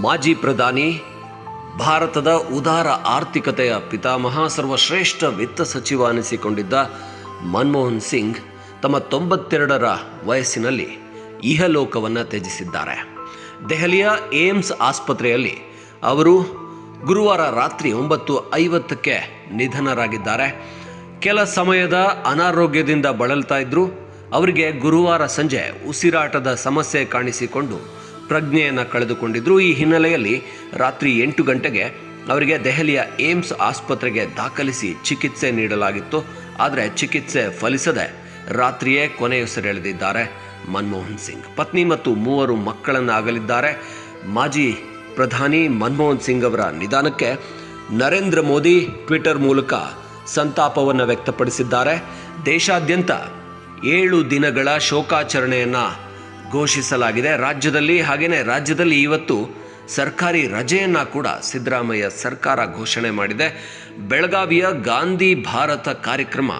ಮಾಜಿ ಪ್ರಧಾನಿ, ಭಾರತದ ಉದಾರ ಆರ್ಥಿಕತೆಯ ಪಿತಾಮಹ, ಸರ್ವಶ್ರೇಷ್ಠ ವಿತ್ತ ಸಚಿವ ಅನಿಸಿಕೊಂಡಿದ್ದ ಮನಮೋಹನ್ ಸಿಂಗ್ ತಮ್ಮ ತೊಂಬತ್ತೆರಡರ ವಯಸ್ಸಿನಲ್ಲಿ ಇಹಲೋಕವನ್ನು ತ್ಯಜಿಸಿದ್ದಾರೆ. ದೆಹಲಿಯ ಏಮ್ಸ್ ಆಸ್ಪತ್ರೆಯಲ್ಲಿ ಅವರು ಗುರುವಾರ ರಾತ್ರಿ ಒಂಬತ್ತು ಐವತ್ತಕ್ಕೆ ನಿಧನರಾಗಿದ್ದಾರೆ. ಕೆಲ ಸಮಯದ ಅನಾರೋಗ್ಯದಿಂದ ಬಳಲ್ತಾ ಇದ್ದರು ಅವರಿಗೆ ಗುರುವಾರ ಸಂಜೆ ಉಸಿರಾಟದ ಸಮಸ್ಯೆ ಕಾಣಿಸಿಕೊಂಡು ಪ್ರಜ್ಞೆಯನ್ನು ಕಳೆದುಕೊಂಡಿದ್ದರು ಈ ಹಿನ್ನೆಲೆಯಲ್ಲಿ ರಾತ್ರಿ ಎಂಟು ಗಂಟೆಗೆ ಅವರಿಗೆ ದೆಹಲಿಯ ಏಮ್ಸ್ ಆಸ್ಪತ್ರೆಗೆ ದಾಖಲಿಸಿ ಚಿಕಿತ್ಸೆ ನೀಡಲಾಗಿತ್ತು. ಆದರೆ ಚಿಕಿತ್ಸೆ ಫಲಿಸದೆ ರಾತ್ರಿಯೇ ಕೊನೆಯುಸಿರೆಳೆದಿದ್ದಾರೆ ಮನಮೋಹನ್ ಸಿಂಗ್. ಪತ್ನಿ ಮತ್ತು ಮೂವರು ಮಕ್ಕಳನ್ನು ಆಗಲಿದ್ದಾರೆ ಮಾಜಿ ಪ್ರಧಾನಿ ಮನಮೋಹನ್ ಸಿಂಗ್ ಅವರ ನಿಧಾನಕ್ಕೆ ನರೇಂದ್ರ ಮೋದಿ ಟ್ವಿಟರ್ ಮೂಲಕ ಸಂತಾಪವನ್ನು ವ್ಯಕ್ತಪಡಿಸಿದ್ದಾರೆ. ದೇಶಾದ್ಯಂತ ಏಳು ದಿನಗಳ ಶೋಕಾಚರಣೆಯನ್ನು ಘೋಷಿಸಲಾಗಿದೆ. ರಾಜ್ಯದಲ್ಲಿ ಹಾಗೆಯೇ ರಾಜ್ಯದಲ್ಲಿ ಇವತ್ತು ಸರ್ಕಾರಿ ರಜೆಯನ್ನು ಕೂಡ ಸಿದ್ದರಾಮಯ್ಯ ಸರ್ಕಾರ ಘೋಷಣೆ ಮಾಡಿದೆ. ಬೆಳಗಾವಿಯ ಗಾಂಧಿ ಭಾರತ ಕಾರ್ಯಕ್ರಮ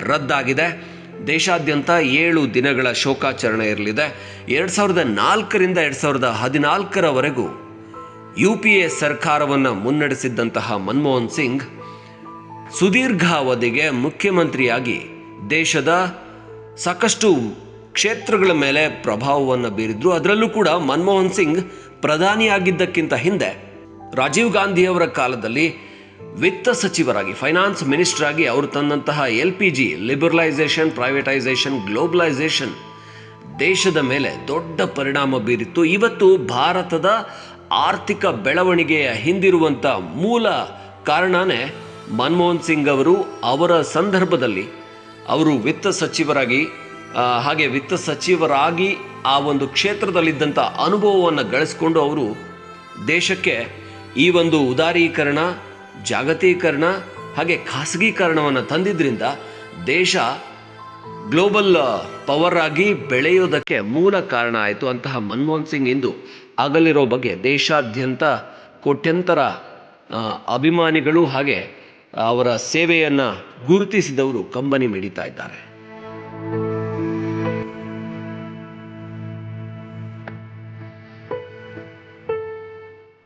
ರದ್ದಾಗಿದೆ. ದೇಶಾದ್ಯಂತ ಏಳು ದಿನಗಳ ಶೋಕಾಚರಣೆ ಇರಲಿದೆ. ಎರಡು ಸಾವಿರದ ನಾಲ್ಕರಿಂದ ಎರಡು ಸಾವಿರದ ಹದಿನಾಲ್ಕರವರೆಗೂ ಯು ಪಿ ಎ ಸರ್ಕಾರವನ್ನು ಮುನ್ನಡೆಸಿದ್ದಂತಹ ಮನಮೋಹನ್ ಸಿಂಗ್ ಸುದೀರ್ಘ ಅವಧಿಗೆ ಮುಖ್ಯಮಂತ್ರಿಯಾಗಿ ದೇಶದ ಸಾಕಷ್ಟು ಕ್ಷೇತ್ರಗಳ ಮೇಲೆ ಪ್ರಭಾವವನ್ನು ಬೀರಿದ್ರು. ಅದರಲ್ಲೂ ಕೂಡ ಮನಮೋಹನ್ ಸಿಂಗ್ ಪ್ರಧಾನಿಯಾಗಿದ್ದಕ್ಕಿಂತ ಹಿಂದೆ ರಾಜೀವ್ ಗಾಂಧಿಯವರ ಕಾಲದಲ್ಲಿ ವಿತ್ತ ಸಚಿವರಾಗಿ ಫೈನಾನ್ಸ್ ಮಿನಿಸ್ಟರ್ ಆಗಿ ಅವರು ತಂದಂತಹ L P G liberalisation privatisation globalisation ದೇಶದ ಮೇಲೆ ದೊಡ್ಡ ಪರಿಣಾಮ ಬೀರಿತ್ತು. ಇವತ್ತು ಭಾರತದ ಆರ್ಥಿಕ ಬೆಳವಣಿಗೆಯ ಹಿಂದಿರುವಂಥ ಮೂಲ ಕಾರಣನೇ ಮನಮೋಹನ್ ಸಿಂಗ್ ಅವರು ಅವರ ಸಂದರ್ಭದಲ್ಲಿ ಅವರು ವಿತ್ತ ಸಚಿವರಾಗಿ ಹಾಗೆ ವಿತ್ತ ಸಚಿವರಾಗಿ ಆ ಒಂದು ಕ್ಷೇತ್ರದಲ್ಲಿದ್ದಂಥ ಅನುಭವವನ್ನು ಗಳಿಸ್ಕೊಂಡು ಅವರು ದೇಶಕ್ಕೆ ಈ ಒಂದು ಉದಾರೀಕರಣ, ಜಾಗತೀಕರಣ ಹಾಗೆ ಖಾಸಗೀಕರಣವನ್ನು ತಂದಿದ್ದರಿಂದ ದೇಶ ಗ್ಲೋಬಲ್ ಪವರ್ ಆಗಿ ಬೆಳೆಯೋದಕ್ಕೆ ಮೂಲ ಕಾರಣ ಆಯಿತು ಅಂತಹ ಮನಮೋಹನ್ ಸಿಂಗ್ ಇಂದು ಆಗಲಿರೋ ಬಗ್ಗೆ ದೇಶಾದ್ಯಂತ ಕೋಟ್ಯಂತರ ಅಭಿಮಾನಿಗಳು ಹಾಗೆ ಅವರ ಸೇವೆಯನ್ನು ಗುರುತಿಸಿದವರು ಕಂಬನಿ ಮಿಡಿತಾ ಇದ್ದಾರೆ.